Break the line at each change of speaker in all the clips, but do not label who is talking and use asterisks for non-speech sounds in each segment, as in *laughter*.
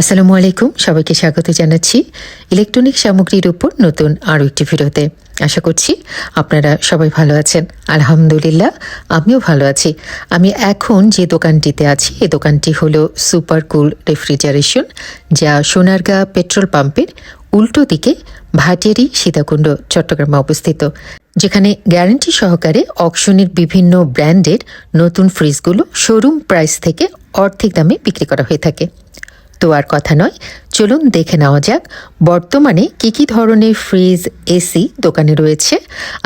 আসসালামু আলাইকুম, সবাইকে স্বাগত জানাচ্ছি ইলেকট্রনিক সামগ্রীর উপর নতুন আরও একটি ভিডিওতে। আশা করছি আপনারা সবাই ভালো আছেন। আলহামদুলিল্লাহ, আমিও ভালো আছি। আমি এখন যে দোকানটিতে আছি, এই দোকানটি হলো সুপার কুল রেফ্রিজারেশন, যা সোনারগাঁ পেট্রোল পাম্পের উল্টো দিকে ভাটিয়ারি সীতাকুণ্ড, চট্টগ্রামে অবস্থিত, যেখানে গ্যারান্টি সহকারে অকশনের বিভিন্ন ব্র্যান্ডের নতুন ফ্রিজগুলো শোরুম প্রাইস থেকে অর্ধেক দামে বিক্রি করা হয়ে থাকে। তো আর কথা নয়। চলুন দেখে নেওয়া যাক বর্তমানে কি কি ধরনের ফ্রিজ এসি দোকানে রয়েছে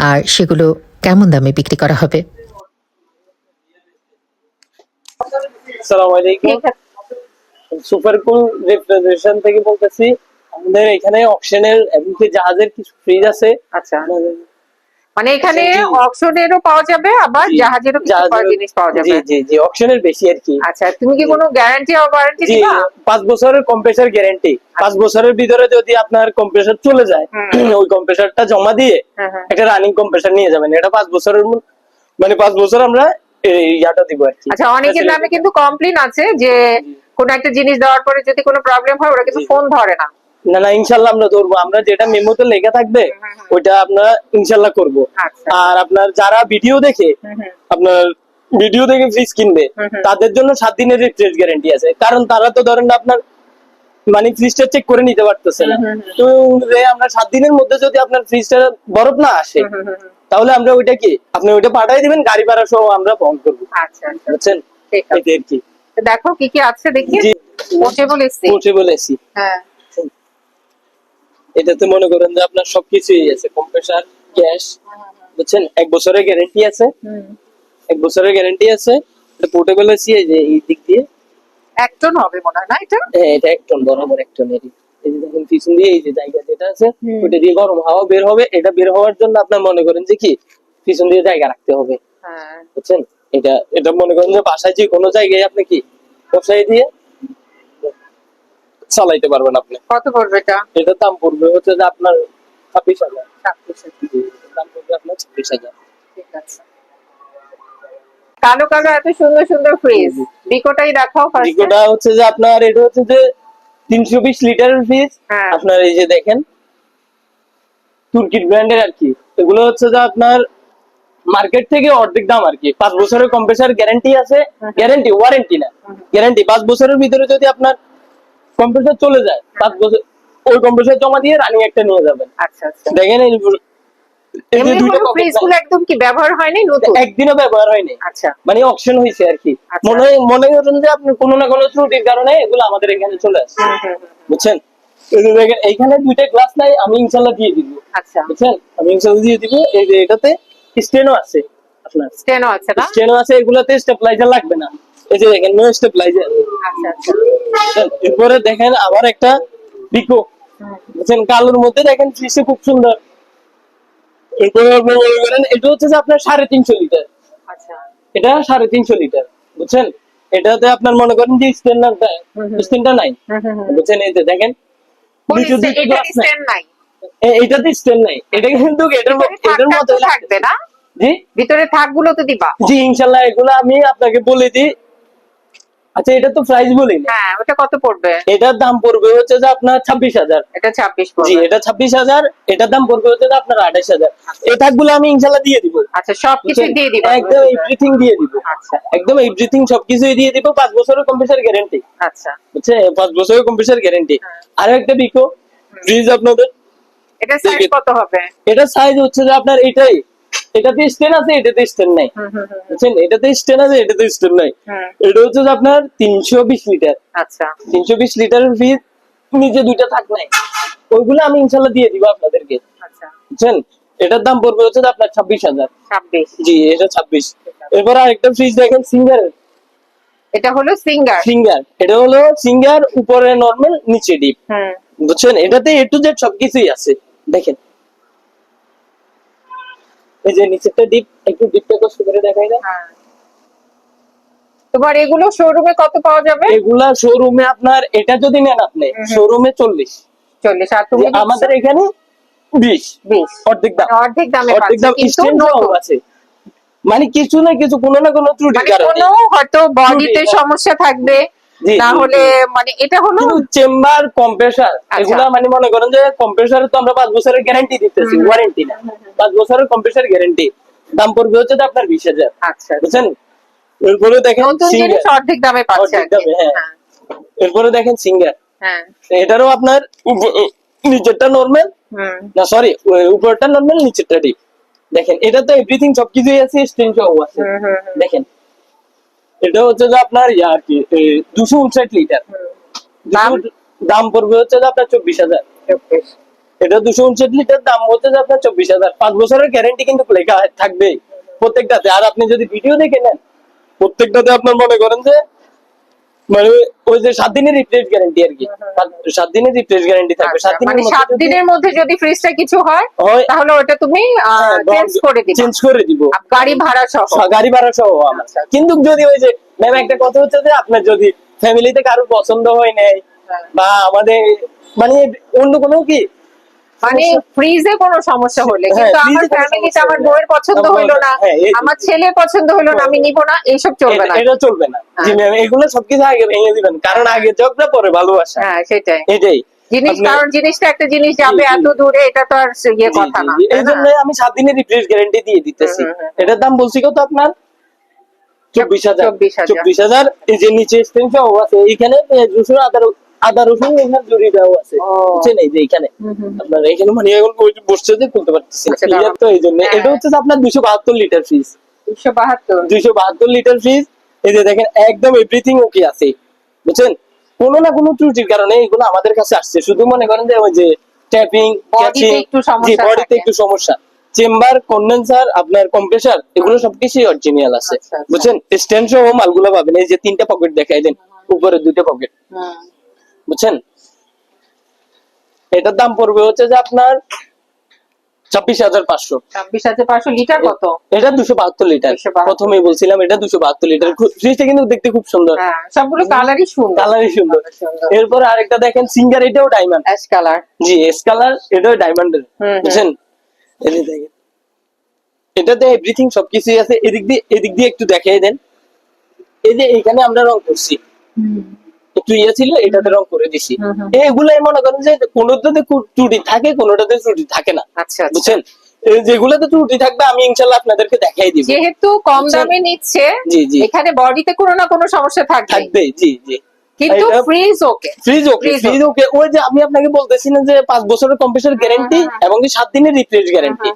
আর সেগুলো কেমন দামে বিক্রি করা হবে।
আসসালামু আলাইকুম সুপার কুল রেফ্রিজারেশন থেকে বলতেছি আমাদের এখানে অকশনের এমনকি জাহাজের কিছু ফ্রিজ আছে।
আচ্ছা। মানে এখানে। অকশনেরও পাওয়া যাবে আবার জাহাজেরও কিছু জিনিস পাওয়া যাবে।
জি জি জি অকশনের বেশি আর কি।
আচ্ছা তুমি কি কোনো গ্যারান্টি আর ওয়ারেন্টি দিবা?
পাঁচ বছরের কম্প্রেসার গ্যারান্টি পাঁচ বছরের ভিতরে যদি আপনার কম্প্রেসার চলে যায়। *clears throat* ওই কম্প্রেসারটা জমা দিয়ে
হ্যাঁ, হ্যাঁ।
একটা রানিং কম্প্রেসর নিয়ে যাবেন। এটা পাঁচ বছরের মধ্যে- মানে পাঁচ বছর আমরা এই ইয়াটা দিব আর কি।
আচ্ছা অনেকের নামে কিন্তু কমপ্লেন আছে যে কোনো একটা জিনিস দেওয়ার পরে যদি কোনো প্রবলেম হয় ওরা কিন্তু ফোন ধরে না।
না না ইনশাল্লাহ আমরা ধরবো। আমরা যেটা মেমোতে লেখা থাকবে ওইটা আপনারা ইনশাল্লাহ করব।
আচ্ছা।
আর আপনার যারা ভিডিও দেখে। আপনার ভিডিও দেখে ফ্রিজ কিনবে। তাদের জন্য সাত দিনের রিপ্লেস গ্যারান্টি আছে। কারণ তারা তো ধরেন আপনার মানে ফ্রিজটা চেক করে নিতে পারতেছে না। তো আমরা সাত দিনের মধ্যে যদি আপনার ফ্রিজটা বরফ না আসে। তাহলে আমরা ওইটা কি? আপনি ওইটা পাঠাই দিবেন গাড়ি ভাড়া সহ আমরা বহন করব।
আচ্ছা আচ্ছা।
বুঝছেন? আর কি।
দেখো কি কি আছে দেখি? পোর্টেবল এসি
পৌঁছে বলেছি
হ্যাঁ।
এটাতে মনে করেন যে আপনার সবকিছুই আছে কম্প্রেসার গ্যাস বুঝছেন? এক বছরের গ্যারেন্টি আছে। এক বছরের গ্যারেন্টি আছে। এটা পোর্টেবল আছে এই যে এই দিক দিয়ে।
এক টন হবে মনে হয় না এটা?
হ্যাঁ এটা এক টন বরাবর এক টন এরই। এই যে দেখেন পিছন দিয়ে এই যে জায়গা যেটা আছে। ওইটা দিয়ে গরম হাওয়া বের হবে। এটা বের হওয়ার জন্য আপনার মনে করেন যে কি পিছন দিয়ে জায়গা রাখতে হবে।
হ্যাঁ।
বুঝছেন? এটা এটা মনে করেন যে বাসায় যে কোনো জায়গায় আপনি কি বসাই দিয়ে চালাইতে পারবেন আপনি।
কত পড়বে এটা?
এটার দাম পড়বে হচ্ছে যে আপনার ছাব্বিশ হাজার।
ছাব্বিশ হাজার।
দাম পড়বে আপনার ছাব্বিশ হাজার।
ঠিক আছে। কালো কালো এত সুন্দর সুন্দর ফ্রিজ বিকোটাই দেখাও ফার্স্ট
রিকোটা হচ্ছে যে আপনার এটা হচ্ছে যে তিনশো বিশ লিটারের ফ্রিজ
হ্যাঁ।
আপনার এই যে দেখেন তুর্কির ব্র্যান্ডের আর কি। এগুলো হচ্ছে যে আপনার মার্কেট থেকে অর্ধেক দাম আর কি। পাঁচ বছরের কম্প্রেসার গ্যারান্টি আছে। গ্যারান্টি ওয়ারেন্টি না। গ্যারান্টি পাঁচ বছরের ভিতরে যদি আপনার কম্প্রেসার চলে যায় পাঁচ বছর ওই কম্প্রেসার জমা দিয়ে রানিং একটা নিয়ে যাবেন।
আচ্ছা আচ্ছা।
দেখেন এই এই যে
এমনি
দুইটা
কোনো ফ্রিজগুলো একদম কি ব্যবহার হয়নি নতুন?
একদিনও ব্যবহার হয়নি।
আচ্ছা।
মানে অপশন হয়েছে আর কি।
আচ্ছা।
মনে মনে করেন যে আপনি কোনো না কোনো ত্রুটির কারণে এগুলো আমাদের এখানে চলে আসছে।
হুম, হুম, হুম।
বুঝছেন? দেখেন এইখানে দুইটা গ্লাস নাই আমি ইনশাল্লাহ দিয়ে দিব।
আচ্ছা।
বুঝছেন? আমি ইনশাল্লাহ দিয়ে দিব। এই যে এটাতে স্টেনও আছে আপনার।
স্টেনো আছে না?
স্টেনও আছে এগুলোতে স্টেপলাইজার লাগবে না। এই যে দেখেন নো
আচ্ছা আচ্ছা।
এরপরে দেখেন আবার একটা বুঝছেন কালোর মধ্যে দেখেন ফ্রিজে খুব সুন্দর। এরপরে আপনি মনে করেন এটা হচ্ছে যে আপনার সাড়ে তিনশো লিটার।
আচ্ছা।
এটা সাড়ে তিনশো লিটার বুঝছেন? এটাতে আপনার মনে করেন যে স্ট্যান্ডার্ড
হুম।
নাই। বুঝছেন এই যে দেখেন নিচু দিকে।
স্ট্যান্ড নাই।
এটাতে স্ট্যান্ড নাই। এটা কিন্তু এটার এটার মতো
থাকবে না?
জি?
ভিতরে থাকগুলো তো দিবা।
জি ইনশাল্লাহ এগুলো আমি আপনাকে বলে দিই। আচ্ছা এটা তো প্রাইস বলি
হ্যাঁ ওটা কত পড়বে?
এটার দাম পড়বে হচ্ছে যে আপনার ছাব্বিশ হাজার।
এটা ছাব্বিশ
জি এটা ছাব্বিশ হাজার এটার দাম পড়বে হচ্ছে যে আপনার আঠাশ হাজার। এই থাকগুলো আমি ইনশাল্লাহ দিয়ে দিব।
আচ্ছা সবকিছু দিয়ে দিবা
একদম এভরিথিং দিয়ে দিব।
আচ্ছা।
একদম এভরিথিং সবকিছুই দিয়ে দিব পাঁচ বছরের কম্পিউটার গ্যারেন্টি
আচ্ছা।
বুঝছে? পাঁচ বছরের কম্পিউটার গ্যারেন্টি। আর একটা বিকো ফ্রিজ আপনাদের।
এটা সাইজ কত হবে?
এটা সাইজ হচ্ছে যে আপনার এটাই। এটাতে স্টেন আছে এটাতে স্টেন নাই। বুঝছেন? এটাতে স্টেন আছে এটাতে স্টেন নাই। এটা হচ্ছে আপনার তিনশো বিশ লিটার
আচ্ছা।
তিনশো বিশ লিটারের ফ্রিজ নিচে দুইটা থাক নাই। ওইগুলো আমি ইনশাল্লাহ দিয়ে দিব আপনাদেরকে।
আচ্ছা।
বুঝছেন? এটার দাম পড়বে হচ্ছে আপনার ছাব্বিশ হাজার। জি এটা ছাব্বিশ। এরপর আরেকটা ফ্রিজ দেখেন সিঙ্গার।
এটা হলো সিঙ্গার।
সিঙ্গার। এটা হলো সিঙ্গার উপরে নর্মাল নিচে ডিপ বুঝছেন? এটাতে এ টু জেড সবকিছুই আছে। দেখেন এই যে নিচেরটা ডিপ একটু ডিপটা কষ্ট করে দেখাই না?
হ্যাঁ। তোমার এগুলো শোরুমে কত পাওয়া যাবে?
এগুলা শোরুমে আপনার এটা যদি নেন আপনি শোরুমে চল্লিশ।
চল্লিশ আর তুমি
আমাদের এখানে বিশ।
বিশ।
অর্ধেক দাম।
মানে অর্ধেক দামে
অর্ধেক দাম আছে। মানে কিছু না কিছু কোনো না কোনো
মানে
কারণে।
হয়তো বডিতে
হ্যাঁ।
সমস্যা থাকবে
জি,
না
জি,
হলে মানে এটা হলো
চেম্বার কম্প্রেসার
আচ্ছা।
এগুলা মানে মনে করেন যে কম্প্রেসারে তো আমরা পাঁচ বছরের গ্যারান্টি দিতেছি ওয়ারেন্টি না। পাঁচ বছরের কম্প্রেসার গ্যারান্টি দাম পড়বে হচ্ছে আপনার বিশ হাজার।
আচ্ছা
বুঝছেন? এরপরে দেখেন
অর্ধেক দামে
অর্ধেক দামে, হ্যাঁ।
হ্যাঁ।
এরপরে দেখেন সিঙ্গার
হ্যাঁ।
এটারও আপনার নিচেরটা নর্মাল না সরি উপরটা নর্মাল নিচেরটা ডিপ দেখেন এটা তো এভরিথিং সবকিছুই আছে স্টেন সহ আছে। দেখেন এটা হচ্ছে যে আপনার ইয়া আর কি দুশো উনষাট লিটার।
দাম?
পড়বে হচ্ছে যে আপনার চব্বিশ হাজার। এটা দুশো উনষাট লিটার দাম হচ্ছে যে আপনার চব্বিশ হাজার। পাঁচ বছরের গ্যারেন্টি কিন্তু লেখা থাকবে প্রত্যেকটাতে। আর আপনি যদি ভিডিও দেখে নেন প্রত্যেকটাতে আপনার মনে করেন যে মানে ওই যে সাত দিনের রিপ্লেস গ্যারান্টি আর কি। সাত- দিনের রিপ্লেস গ্যারান্টি থাকবে।
আচ্ছা,
সাত দিনের
মানে সাত দিনের মধ্যে যদি ফ্রিজটা কিছু হয়
হয়
তাহলে ওটা তুমি চেঞ্জ করে দিবে।
চেঞ্জ করে দিব।
গাড়ি ভাড়া সহ।
গাড়ি ভাড়া সহ আমার।
আচ্ছা।
কিন্তু যদি ওই যে ম্যাম একটা কথা হচ্ছে যে আপনার যদি ফ্যামিলিতে কারও পছন্দ হয় নাই
হ্যাঁ।
বা আমাদের মানে অন্য কোনো কি
মানে ফ্রিজে কোনো সমস্যা হলে
হ্যাঁ,
কিন্তু আমার ফ্যামিলিতে আমার বউয়ের পছন্দ
আমার-
হইল না
হ্যাঁ,
আমার ছেলের পছন্দ হইল না আমি নিব না এইসব চলবে না।
এটা- চলবে না।
হ্যাঁ।
জি ম্যাম এগুলো সবকিছু আগে ভেঙে দিবেন কারণ আগে ঝগড়া পরে ভালোবাসা।
হ্যাঁ সেটাই।
এটাই।
জিনিস কারণ জিনিসটা একটা জিনিস যাবে। এত দূরে এটা তো আর ইয়ে কথা না।
এই জন্য আমি সাত দিনের রিপ্লেস গ্যারেন্টি দিয়ে দিতেছি। এটার দাম বলছি কত আপনার? চব্বিশ হাজার।
24,000
চব্বিশ হাজার। এই যে নিচে সহ আছে এইখানে রসুন আদা রসুন- এখানে জড়ি দেওয়া আছে। বুঝছেন? এই যে এখানে। আপনার এখানে মানে এখন বসছে যে খুলতে পারতেছি
আচ্ছা।
তো এই জন্য।
হ্যাঁ।
এটা হচ্ছে আপনার দুশো বাহাত্তর লিটার ফ্রিজ
দুশো বাহাত্তর।
দুইশো বাহাত্তর লিটার ফ্রিজ এই যে দেখেন একদম এভরিথিং ওকে আছে। বুঝছেন? কোনো না কোনো ত্রুটির কারণে এগুলো আমাদের কাছে আসছে। শুধু মনে করেন যে ওই যে ট্যাপিং বডিতে একটু সমস্যা চেম্বার কন্ডেন্সার আপনার কম্প্রেসার এগুলো সবকিছুই অরিজিনাল আছে।
আচ্ছা, আচ্ছা।
বুঝছেন? স্ট্যান্ড সহ মালগুলো পাবেন। এই যে তিনটা পকেট দেখাই দেন। উপরে দুটো পকেট। বুঝছেন? এটার দাম পড়বে হচ্ছে যে আপনার ছাব্বিশ হাজার পাঁচশো।
ছাব্বিশ হাজার পাঁচশো লিটার কত?
এটা দুশো বাহাত্তর লিটার।
272
প্রথমেই বলছিলাম এটা দুশো বাহাত্তর লিটার। ফ্রিজটা কিন্তু দেখতে খুব সুন্দর।
হ্যাঁ সবগুলো কালারই সুন্দর।
কালারই সুন্দর। এরপর আরেকটা দেখেন সিঙ্গার এটাও diamond
ash colour
G S colour এটাও ডায়মন্ডের। বুঝছেন? এই দেখেন। এটাতে এভরিথিং সবকিছুই আছে। এদিক দিয়ে এদিক দিয়ে একটু দেখিয়ে দেন। এই যে এখানে আমরা রং করছি। ইয়ে ছিল এটাতে রং করে দিছি। এগুলাই মনে করেন যে কোনোটাতে ত্রুটি থাকে কোনোটাতে ত্রুটি থাকে না।
আচ্ছা আচ্ছা।
বুঝছেন? যেগুলোতে ত্রুটি থাকবে আমি ইনশাল্লাহ আপনাদেরকে দেখাই দিব।
যেহেতু কম দামে নিচ্ছে। এখানে বডিতে কোনো না কোনো সমস্যা থাকবে
থাকবে জি জি।
কিন্তু fridge okay
fridge okay fridge okay ওই যে আমি আপনাকে বলতেছিলাম যে পাঁচ বছরের কম্পিউটার গ্যারেন্টি এবং সাত দিনের রিপ্লেস গ্যারেন্টি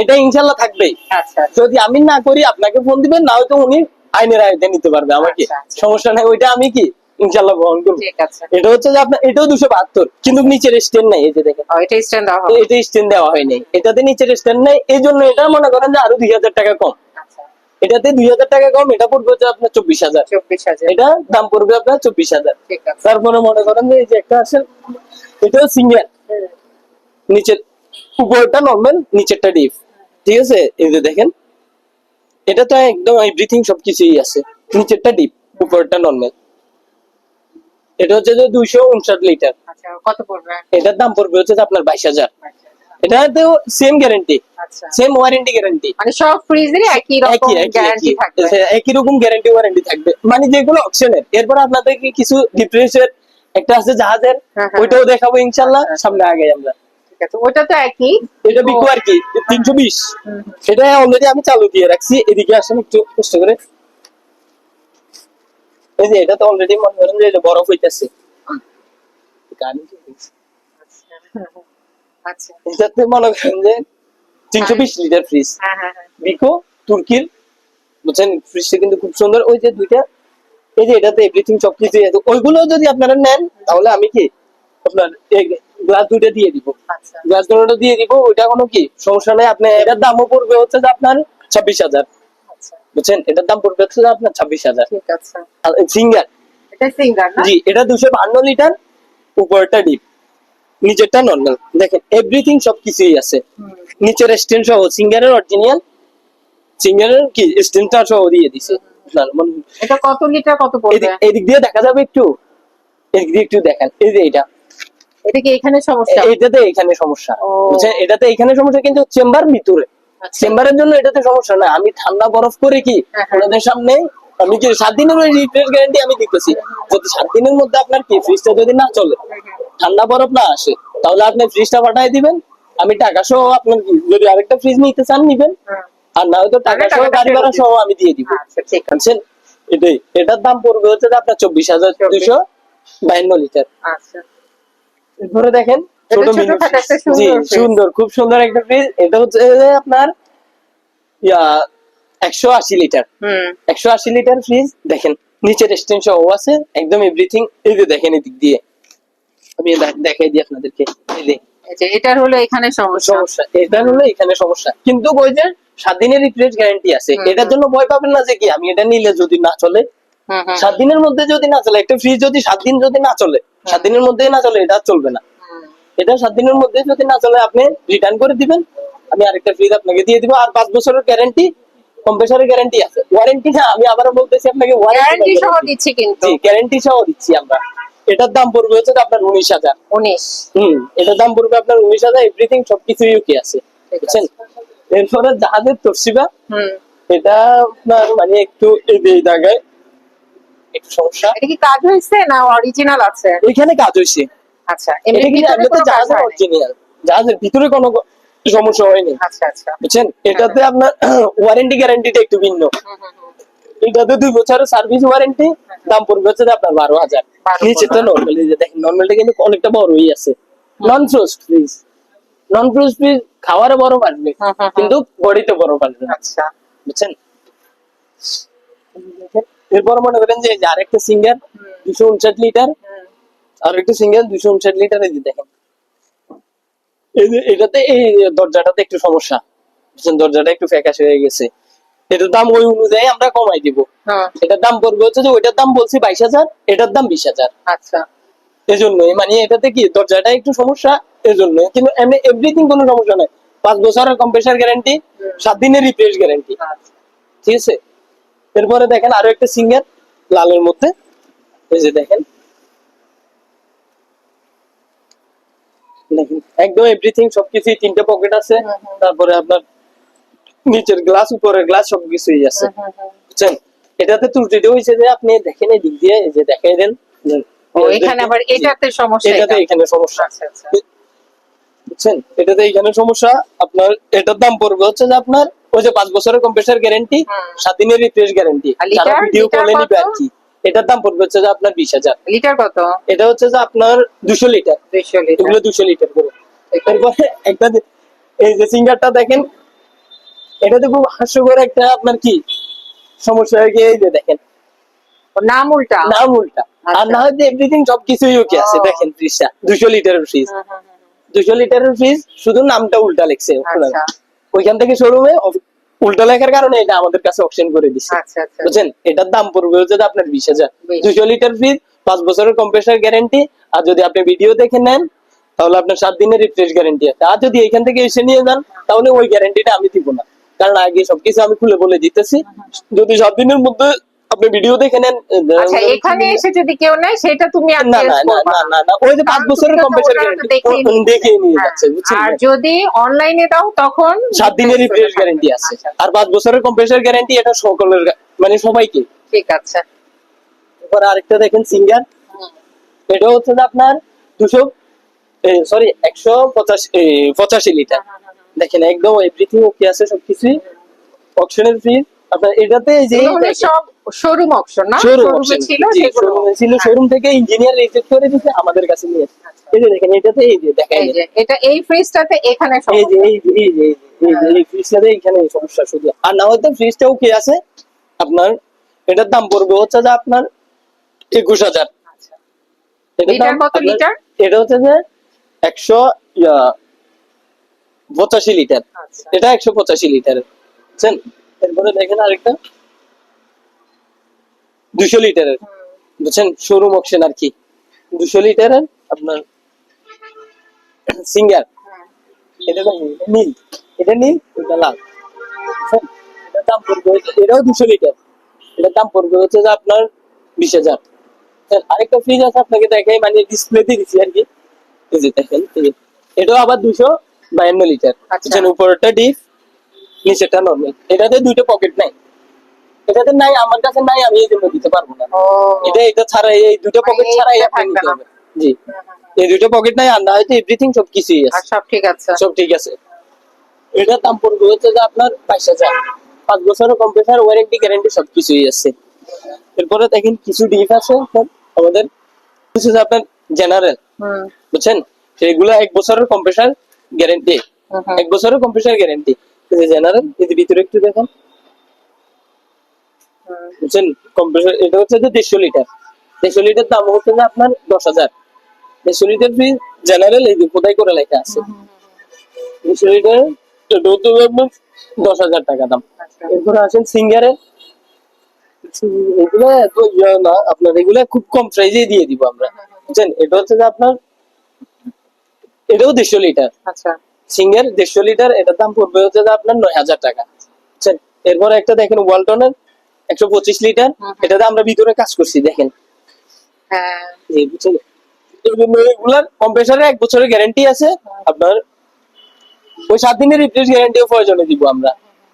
এটা ইনশাল্লাহ থাকবেই।
আচ্ছা
যদি আমি না করি আপনাকে ফোন দিবেন না হয়তো উনি আইনের আয়তে নিতে পারবে আমাকে।
আচ্ছা, আচ্ছা।
সমস্যা নাই ওইটা আমি কি ইনশাল্লাহ বহন করব।
ঠিক আছে।
এটা হচ্ছে যে আপনার এটাও দুশো বাহাত্তর কিন্তু নিচের স্ট্যান্ড নাই এই যে দেখেন।
এটা স্ট্যান্ড দেওয়া
এটা স্ট্যান্ড দেওয়া হয়নি এটাতে নিচের স্ট্যান্ড নাই এই জন্য এটা মনে করেন যে আরও দুই হাজার টাকা কম।
আচ্ছা।
এটাতে দুই হাজার টাকা কম এটা পড়বে হচ্ছে আপনার চব্বিশ হাজার।
চব্বিশ হাজার।
এটা দাম পড়বে আপনার চব্বিশ হাজার। তারপরে মনে করেন যে এই যে একটা আছে এটাও সিঙ্গেল নিচের উপরটা নর্মাল নিচেরটা ডিপ ঠিক আছে? এই যে দেখেন এটা তো একদম এভরিথিং সবকিছুই আছে। নিচেরটা ডিপ উপরটা নর্মাল এটা হচ্ছে যে দুইশো উনষাট লিটার।
আচ্ছা কত পড়বে?
এটার দাম পড়বে হচ্ছে আপনার বাইশ হাজার।
আচ্ছা,
সেম গ্যারেন্টি
আচ্ছা।
সেম ওয়ারেন্টি গ্যারান্টি
মানে সব ফ্রিজেরই একই রকম
একই একই।
গ্যারান্টি থাকবে
একই রকম গ্যারান্টি ওয়ারেন্টি থাকবে। মানে যেগুলো অপশনের এরপর আপনাদেরকে কিছু ডিপ্রেসের একটা আছে জাহাজের
হ্যাঁ, হ্যাঁ,
ওইটাও দেখাবো ইনশাল্লাহ সামনে আগে আমরা।
ঠিক আছে ওটা তো একই।
এটা বিকো আর কি তিনশো বিশ। সেটা অলরেডি আমি চালু দিয়ে রাখছি এদিকে আসেন একটু কষ্ট করে। এই যে এটা তো অলরেডি মনে করেন যে বরফ হইতেছে।
আচ্ছা।
এটাতে মনে করেন যে তিনশো বিশ লিটার ফ্রিজ
হ্যাঁ হ্যাঁ হ্যাঁ।
বিকো তুর্কির বুঝছেন? ফ্রিজটা কিন্তু খুব সুন্দর। ওই যে দুইটা এই যে এটাতে এভরিথিং সবকিছু আছে। ওইগুলো যদি আপনারা নেন তাহলে আমি কি আপনার গ্লাস দুইটা দিয়ে দিব।
আচ্ছা।
গ্লাস দুটো দিয়ে দিব। ওইটা কোনো কি সমস্যা নেই। আপনি এটার দামও পড়বে হচ্ছে যে আপনার ছাব্বিশ হাজার।
আচ্ছা
বুঝছেন? এটার দাম পড়বে হচ্ছে আপনার ছাব্বিশ হাজার। সিঙ্গার।
এটা সিঙ্গার
জি এটা দুশো বাহান্ন লিটার উপরটা ডিপ। নিচেরটা নর্মাল দেখেন এভরিথিং সবকিছুই আছে। নিচের স্টেন সহ সিঙ্গারের অরিজিনাল সিঙ্গারের কি স্টেনটা সহ দিয়ে দিছে। আপনার
এটা কত লিটার কত পড়বে?
এদিক দিয়ে দেখা যাবে একটু? এদিক দিয়ে একটু দেখেন। এই যে এটা
এটা কি এখানে সমস্যা?
এটাতে এখানে সমস্যা। বুঝছেন? এটাতে এখানে সমস্যা কিন্তু চেম্বার ভিতরে। চেম্বারের জন্য এটাতে সমস্যা না আমি ঠান্ডা বরফ করে কি
হ্যাঁ, হ্যাঁ।
ওনাদের সামনে আমি কি সাত দিনের রিপ্লেস গ্যারান্টি আমি দিতেছি? যদি সাত দিনের মধ্যে আপনার কি ফ্রিজটা যদি না চলে ঠান্ডা বরফ না আসে তাহলে আপনি ফ্রিজটা পাঠাই দিবেন। আমি টাকা সহ আপনার যদি আরেকটা ফ্রিজ নিতে চান নিবেন। আর না হয়তো টাকা সহ গাড়ি ভাড়া সহ আমি দিয়ে দিব।
আচ্ছা
বুঝছেন? এটাই। এটার দাম পড়বে হচ্ছে আপনার চব্বিশ হাজার দুইশো বায়ান্ন লিটার।
আচ্ছা।
এরপরে দেখেন ছোট
সুন্দর
খুব সুন্দর একটা ফ্রিজ এটা হচ্ছে আপনার ইয়া একশো আশি লিটার। একশো আশি লিটার ফ্রিজ দেখেন নিচের আছে একদম এভরিথিং এই যে দেখেন এদিক দিয়ে। আমি দেখাই দিই আপনাদেরকে এই
এটার হলো এখানে সমস্যা।
সমস্যা এটা হলো এখানে সমস্যা। কিন্তু ওই যে সাত দিনের রিপ্লেস গ্যারান্টি আছে। এটার জন্য ভয় পাবেন না যে কি আমি এটা নিলে যদি না চলে। সাত দিনের মধ্যে যদি না চলে একটা ফ্রিজ যদি সাত দিন যদি না চলে সাত দিনের মধ্যে না চলে এটা চলবে না। এটা সাত দিনের মধ্যে যদি না চলে আপনি রিটার্ন করে দিবেন। আমি আরেকটা ফ্রিজ আপনাকে দিয়ে দিব। আর পাঁচ বছরের গ্যারান্টি কম্প্রেসারের গ্যারান্টি আছে। ওয়ারেন্টি না আমি আবারও বলতেছি আপনাকে
গ্যারান্টি সহ দিচ্ছি কিন্তু।
গ্যারান্টি সহ দিচ্ছি আমরা। এটার দাম পড়বে হচ্ছে আপনার উনিশ হাজার।
উনিশ।
হম এটার দাম পড়বে আপনার উনিশ হাজার এভরিথিং সবকিছু ইউকে আছে। বুঝছেন? এরপরে জাহাজের তরসিবা
হুম।
এটা আপনার মানে একটু এই জায়গায় একটু সমস্যা।
এটা কি কাজ হয়েছে না অরিজিনাল আছে?
এখানে কাজ হয়েছে।
আচ্ছা এমনি
কিন্তু
ভিতরে কোনো কাজ
জাহাজের অরিজিনাল জাহাজের ভিতরে কোনো সমস্যা হয়নি।
আচ্ছা আচ্ছা।
বুঝছেন? এটাতে আপনার *clears throat* ওয়ারেন্টি গ্যারান্টিটা একটু ভিন্ন। এটাতে দুই বছরের সার্ভিস ওয়ারেন্টি দাম পড়বে হচ্ছে আপনার বারো হাজার।
12,000
নিচেটা নর্মাল দেখেন নর্মালটা কিন্তু অনেকটা বড়ই আছে। Non frost fridge non frost fridge খাওয়ারে বড় পারবে। কিন্তু বডিতে বড় পারবে
আচ্ছা।
বুঝছেন? এরপর মনে করেন যে আরেকটা সিঙ্গার দুশো উনষাট লিটার। আর একটা সিঙ্গেল দুশো উনষাট লিটার এই দেখেন এটাতে এই দরজাটাতে একটু সমস্যা। দরজাটা একটু ফ্যাকাশ হয়ে গেছে। এটার দাম ওই অনুযায়ী আমরা কমাই দিব। এটার দাম পড়বে হচ্ছে যে ওইটার দাম বলছি বাইশ হাজার এটার দাম বিশ হাজার।
আচ্ছা।
এই মানে এটাতে কি দরজাটা একটু সমস্যা এই জন্য কিন্তু এমনি এভরিথিং কোনো সমস্যা নাই। পাঁচ বছরের কম্প্রেসার গ্যারান্টি সাত দিনের রিপ্লেস গ্যারান্টি
আচ্ছা।
ঠিক আছে? এরপরে দেখেন আরও একটা সিঙ্গেল লালের মধ্যে। এই যে দেখেন। দেখেন একদম এভরিথিং সবকিছুই তিনটে পকেট আছে। তারপরে আপনার নিচের গ্লাস উপরের গ্লাস সবকিছুই আছে। বুঝছেন? এটাতে ত্রুটিটা হয়েছে যে আপনি দেখেন এই দিক দিয়ে যে দেখাই দেন।
এখানে আবার এটাতে সমস্যা
এটাতে এখানে সমস্যা।
আচ্ছা আচ্ছা।
বুঝছেন? এটাতে এখানে সমস্যা আপনার এটার দাম পড়বে হচ্ছে যে আপনার ওই যে পাঁচ বছরের কম্প্রেসার গ্যারান্টি। সাত দিনের রিপ্লেস গ্যারান্টি ভিডিও কলে নিবে আর কি। এটার দাম পড়বে হচ্ছে যে আপনার বিশ হাজার।
লিটার কত?
এটা হচ্ছে যে আপনার দুশো লিটার। এগুলো দুশো লিটার করে। এরপরে একটা এই যে সিঙ্গারটা দেখেন এটাতে খুব হাস্যকর একটা আপনার কি সমস্যা হয়ে গিয়ে এই যে দেখেন।
নাম উল্টা?
নাম উল্টা। আর
আচ্ছা।
না হয়তো এভরিথিং সবকিছুই ওকে আছে দেখেন ফ্রিজটা দুশো লিটারের ফ্রিজ
হুম, হুম, হুম,
দুশো লিটারের ফ্রিজ শুধু নামটা উল্টা লিখছে
আচ্ছা।
ওইখান থেকে শোরুমে উল্টা লেখার কারণে এটা আমাদের কাছে অপশন করে দিচ্ছে
আচ্ছা
বুঝছেন? এটার দাম পড়বে হচ্ছে আপনার বিশ হাজার। দুশো লিটার ফ্রিজ পাঁচ বছরের কম্প্রেসার গ্যারান্টি আর যদি আপনি ভিডিও দেখে নেন তাহলে আপনার সাত দিনের রিফ্রেশ গ্যারান্টি আছে। আর যদি এখান থেকে এসে নিয়ে যান তাহলে ওই গ্যারান্টিটা আমি দিব না। কারণ আগে সবকিছু আমি খুলে বলে দিতেছি। যদি সাত দিনের মধ্যে আপনি ভিডিও দেখে নেন
আচ্ছা এখানে এসে যদি কেউ নেয় সেটা তুমি
না না না না ওই যে পাঁচ বছরের
তুমি তো
গ্যারান্টি দেখে নিয়ে
হ্যাঁ।
যাচ্ছে বুঝছেন
আর যদি অনলাইনে দাও তখন
সাত দিনের
replace
রিপ্লেস গ্যারান্টি আছে।
আচ্ছা,
আর পাঁচ বছরের কম্প্রেসার গ্যারান্টি এটা সকলের মানে সবাইকে।
ঠিক আছে।
এবার আরেকটা দেখেন সিঙ্গার এটা হচ্ছে আপনার দুশো সরি একশো পঁচাশি এ, পঁচাশি লিটার। দেখেন একদম এভরিথিং ওকে আছে সবকিছুই। অপশনের ফ্রি আপনার এটাতে যে
সব শোরুম অপশন না?
শোরুম
ছিল
ছিল শোরুম থেকে ইঞ্জিনিয়ার রিজেক্ট করে দিতে আমাদের কাছে নিয়ে এই যে দেখেন এটাতে এই যে দেখাই
এই যে। এটা এই ফ্রিজটাতে এখানে
এই যে
সমস্যা।
এই যে এই যে ফ্রিজটাতে এইখানে এই সমস্যা শুধু। আর না হয়তো ফ্রিজটাও কি আছে? আপনার এটার দাম পড়বে হচ্ছে যে আপনার একুশ হাজার।
আচ্ছা।
এটা হচ্ছে যে একশো পঁচাশি লিটার।
আচ্ছা।
এটা একশো পঁচাশি লিটার বুঝছেন? এরপরে দেখেন আরেকটা। দুশো লিটারের। বুঝছেন? শোরুম অপশন আর কি। দুশো লিটারের আপনার সিঙ্গার এটা নীল। এটা নীল এটা লাল? এটার দাম পড়বে এটাও দুশো লিটার। এটার দাম পড়বে হচ্ছে যে আপনার বিশ হাজার। আরেকটা ফ্রিজ আছে আপনাকে দেখাই মানে ডিসপ্লেতে দিচ্ছি আর কি। এই যে দেখেন এটাও আবার দুশো বায়ান্ন লিটার।
আচ্ছা।
বুঝছেন? উপরটা ডিপ নিচেরটা নর্মাল এটাতে দুইটা পকেট নাই। এটাতে নাই আমার কাছে নাই আমি এই জন্য দিতে পারব না। এটা এটা ছাড়া এই দুটো
মানে
পকেট ছাড়াই
দুটো
আপনি
থাকবে না।
জি। এই দুটো পকেট নাই আর না হয়তো এভরিথিং সব কিছুই আছে।
সব ঠিক আছে।
সব ঠিক আছে। এটার দাম পড়বে হচ্ছে যে আপনার বাইশ হাজার। পাঁচ বছরের কম্পিউটার ওয়ারেন্টি গ্যারেন্টি সব কিছুই আছে। এরপরে দেখেন কিছু ডিপ আছে আমাদের। কিছু আপনার জেনারেল
হুম।
বুঝছেন? সেগুলো এক বছরের কম্পিউটার গ্যারেন্টি। এক বছরের কম্পিউটার গ্যারেন্টি জেনারেল এর ভিতরে একটু দেখেন
হুম।
বুঝছেন? কম্পিউটার এটা হচ্ছে যে দেড়শো লিটার। দেড়শো লিটার দাম হচ্ছে যে আপনার দশ হাজার। দেড়শো লিটার ফ্রি জেনারেল এই খোদাই করে লেখা আছে। দেড়শো লিটার আপনার দশ হাজার টাকা দাম।
আচ্ছা।
এরপরে আসেন সিঙ্গারে। এগুলো এত ইয়ে না আপনার এগুলো খুব কম প্রাইজে দিয়ে দিব আমরা। বুঝছেন? এটা হচ্ছে যে আপনার এটাও দেড়শো লিটার।
আচ্ছা।
সিঙ্গেল দেড়শো লিটার এটার দাম পড়বে হচ্ছে আপনার নয় হাজার টাকা। বুঝছেন? এরপরে একটা দেখেন ওয়ালটনের একশো পঁচিশ লিটার। এটাতে আমরা ভিতরে কাজ করছি দেখেন।
হ্যাঁ।
এগুলার কম্প্রেসারে এক বছরের গ্যারান্টি আছে আপনার ওই সাত দিনের রিপ্লেস গ্যারান্টিও প্রয়োজনে দিব আমরা।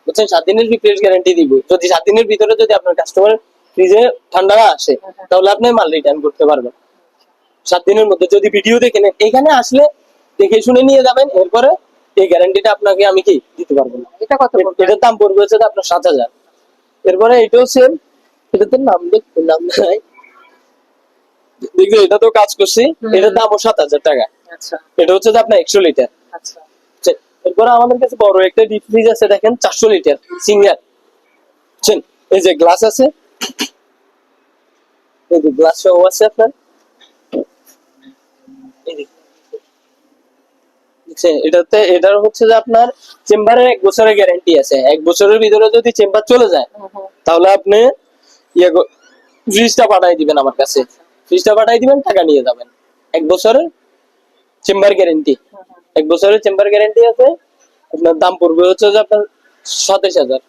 বুঝছেন? সাত দিনের রিপ্লেস গ্যারান্টি দিব। যদি সাত দিনের ভিতরে যদি আপনার কাস্টমার ফ্রিজে ঠান্ডা আসে তাহলে আপনি মাল রিটার্ন করতে পারবেন। সাত দিনের মধ্যে যদি ভিডিও দেখেন এখানে আসলে দেখে শুনে নিয়ে যাবেন এরপরে এই গ্যারান্টিটা আপনাকে আমি কি দিতে পারব না।
এটা কত
এটার দাম পড়বে হচ্ছে আপনার সাত হাজার। এরপরে এটাও সেম এটাতে নাম নাম নাই। এটা তো কাজ করছি এটার দামও সাত হাজার টাকা।
আচ্ছা।
এটা হচ্ছে যে আপনার একশো লিটার।
আচ্ছা।
এরপরে আমাদের কাছে বড় একটা ডিপ ফ্রিজ আছে দেখেন চারশো লিটার সিঙ্গার। বুঝছেন এই যে গ্লাস আছে এই যে গ্লাস সহ আছে আপনার। এই যে। দেখছেন এটাতে এটার হচ্ছে যে আপনার চেম্বারের এক বছরের গ্যারান্টি আছে। এক বছরের ভিতরে যদি চেম্বার চলে যায়। তাহলে আপনি ইয়ে ফ্রিজটা পাঠাই দিবেন আমার কাছে। ফ্রিজটা পাঠাই দিবেন টাকা নিয়ে যাবেন। এক বছরের চেম্বার গ্যারেন্টি এক বছরের চেম্বার গ্যারেন্টি আছে আপনার দাম পড়বে হচ্ছে যে আপনার সাতাশ হাজার।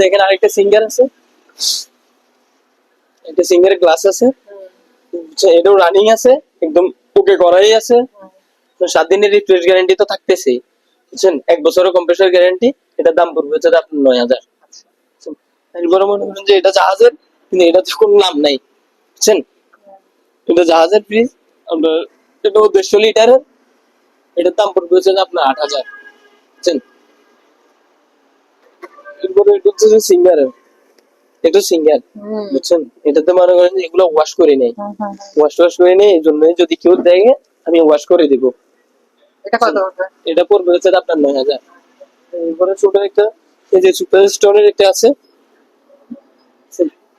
দেখেন আরেকটা সিঙ্গার আছে। একটা সিঙ্গার গ্লাস আছে? এটাও রানিং আছে, একদম ওকে করাই আছে। সাত দিনের রিপ্লেস গ্যারান্টি তো থাকতেছে বুঝছেন? এক বছরের কম্প্রেসার গ্যারান্টি এটার দাম পড়বে হচ্ছে আপনার নয় হাজার। এরপরে মনে করেন যে এটা জাহাজের, কিন্তু এটাতে কোনো নাম নাই, বুঝছেন? এটা জাহাজের ফ্রিজ আপনার এটা দেড়শো লিটারের এটার দাম পড়বে হচ্ছে আপনার আট হাজার, বুঝছেন? এরপরে এটা হচ্ছে সিঙ্গারের এটা সিঙ্গার বুঝছেন? এটাতে মনে করেন এগুলো ওয়াশ করে নেই। ওয়াশ ওয়াশ করে নেই এই জন্য যদি কেউ দেখে আমি ওয়াশ করে দিব।
এটা কত
এটা পড়বে হচ্ছে আপনার নয় হাজার। এরপরে ছোট একটা এই যে সুপার স্টোনের একটা আছে।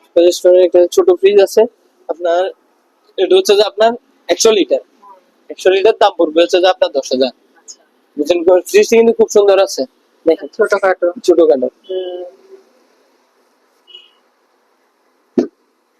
সুপার স্টোনের একটা ছোট ফ্রিজ আছে। আপনার এটা হচ্ছে যে আপনার একশো লিটার একশো লিটার দাম পড়বে হচ্ছে যে আপনার দশ হাজার। বুঝছেন? ফ্রিজটি কিন্তু খুব সুন্দর আছে। দেখেন।
ছোটখাটো।
ছোটখাটো।